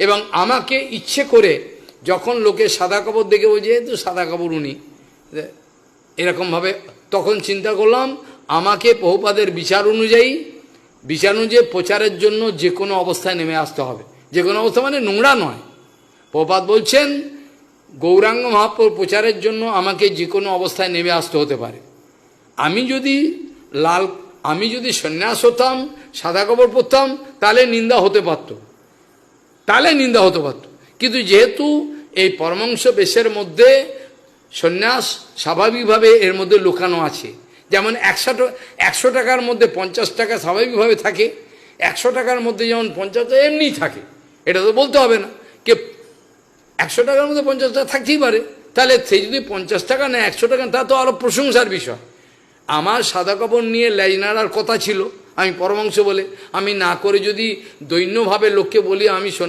এবং আমাকে ইচ্ছে করে যখন লোকে সাদা কাপড় দেখে ওই যেহেতু সাদা কাপড় উনি। এরকমভাবে তখন চিন্তা করলাম, আমাকে বহুপাদের বিচার অনুযায়ী বিচার অনুযায়ী প্রচারের জন্য যে কোনো অবস্থায় নেমে আসতে হবে। যে কোনো অবস্থা মানে নোংরা নয়। প্রপাত বলছেন, গৌরাঙ্গ মহাপ্রভুর প্রচারের জন্য আমাকে যে কোনো অবস্থায় নেমে আসতে হতে পারে। আমি যদি লাল, আমি যদি সন্ন্যাস হতাম, সাদা কাপড় পরতাম, তাহলে নিন্দা হতে পারত। তাহলে নিন্দা হতে পারত। কিন্তু যেহেতু এই পরমাংশ বেশের মধ্যে সন্ন্যাস স্বাভাবিকভাবে এর মধ্যে লুকানো আছে, যেমন একশো একশো টাকার মধ্যে পঞ্চাশ টাকা স্বাভাবিকভাবে থাকে, একশো টাকার মধ্যে যেমন পঞ্চাশ টাকা এমনিই থাকে, এটা তো বলতে হবে না। কে একশো টাকার মধ্যে পঞ্চাশ টাকা থাকতেই পারে, তাহলে সে যদি পঞ্চাশ টাকা না একশো টাকা তা তো আরও প্রশংসার বিষয়। আমার সাদা কাপড় নিয়ে লেজ নাড়ার কথা ছিল, আমি পরমাংশ বলে, আমি না করে যদি দৈন্যভাবে লোককে বলি, আমি